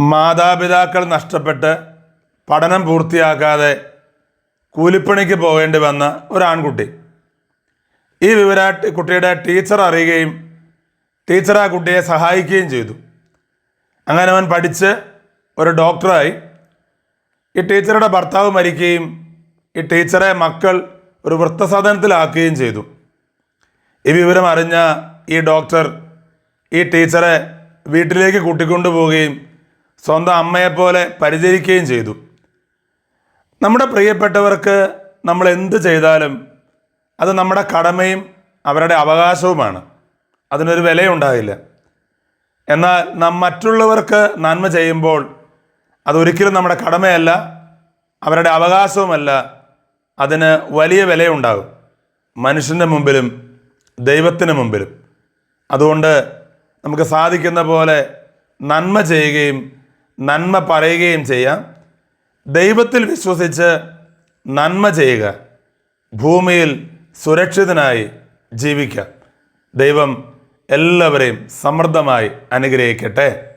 മാതാപിതാക്കൾ നഷ്ടപ്പെട്ട് പഠനം പൂർത്തിയാക്കാതെ കൂലിപ്പണിക്ക് പോകേണ്ടി വന്ന ഒരു ആൺകുട്ടി ഈ വിവര കുട്ടിയുടെ ടീച്ചർ അറിയുകയും ടീച്ചർ ആ കുട്ടിയെ സഹായിക്കുകയും ചെയ്തു. അങ്ങനെ അവൻ പഠിച്ച് ഒരു ഡോക്ടറായി. ഈ ടീച്ചറുടെ ഭർത്താവ് മരിക്കുകയും ഈ ടീച്ചറെ മക്കൾ ഒരു വൃത്തസാധനത്തിലാക്കുകയും ചെയ്തു. ഈ വിവരം അറിഞ്ഞ ഈ ഡോക്ടർ ഈ ടീച്ചറെ വീട്ടിലേക്ക് കൂട്ടിക്കൊണ്ടുപോവുകയും സ്വന്തം അമ്മയെപ്പോലെ പരിചരിക്കുകയും ചെയ്തു. നമ്മുടെ പ്രിയപ്പെട്ടവർക്ക് നമ്മൾ എന്ത് ചെയ്താലും അത് നമ്മുടെ കടമയും അവരുടെ അവകാശവുമാണ്. അതിനൊരു വിലയുണ്ടാകില്ല. എന്നാൽ നാം മറ്റുള്ളവർക്ക് നന്മ ചെയ്യുമ്പോൾ അതൊരിക്കലും നമ്മുടെ കടമയല്ല അവരുടെ അവകാശവുമല്ല അതിന് വലിയ വിലയുണ്ടാകും. മനുഷ്യന്റെ മുമ്പിലും ദൈവത്തിന് മുമ്പിലും. അതുകൊണ്ട് നമുക്ക് സാധിക്കുന്ന പോലെ നന്മ ചെയ്യുകയും നന്മ പറയുകയും ചെയ്യാം. ദൈവത്തിൽ വിശ്വസിച്ച് നന്മ ചെയ്യുക. ഭൂമിയിൽ സുരക്ഷിതനായി ജീവിക്കാം. ദൈവം എല്ലാവരെയും സമൃദ്ധമായി അനുഗ്രഹിക്കട്ടെ.